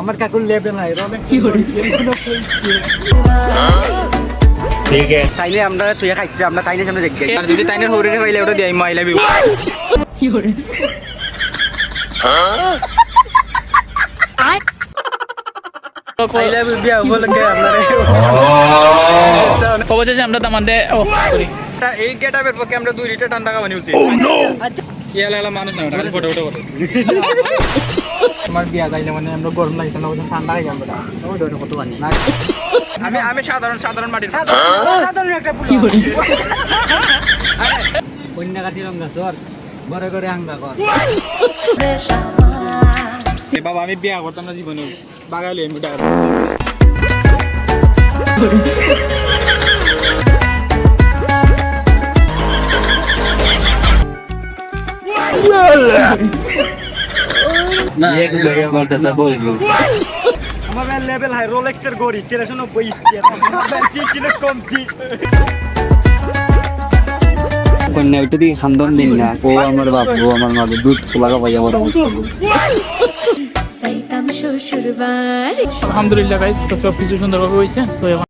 আমার কাকুর লেভেল নাই রমেক ঠিক আছে। তাইলে আমরা তুই খাইছি আমরা তাইলে সামনে দেখি আর যদি তাইনের হরিণে পাইলে ওটা দিই আই লাভ ইউ তাইলে বিয়া উপলক্ষে আপনার খবর আছে আমরা তো আমাদের ও সরি এই গেটআপের পক্ষে আমরা দুই লিটার ঠান্ডা খাওয়ানি উচিত ইয়ালা ইয়ালা মানুষ না ওটা ফটো ফটো। তোমার বিয়া যাইলে মানে আমরা গরম লাগছে না ঠান্ডা হয়ে যাবে কত পানি? আমি আমি সাধারণ সাধারণ মাটির সাধারণ একটা কন্যা কাটি রঙা সর বড় করে হাঙ্গা কর। এ বাবা আমি বিয়া করতাম না জীবনে। বাগাইলে আমি টাকা আমার লেভেল হাই রোলেক্সের গড়ি তেরোশো নব্বই ছিল কমতি। কন্যা ওইটা দিয়ে খান্দন দিন না। ও আমার বাপ ও আমার মা দুধ লাগা পাইয়া বড় সাইতাম আলহামদুলিল্লাহ গাইস তো সব কিছু সুন্দরভাবে হয়েছে। তো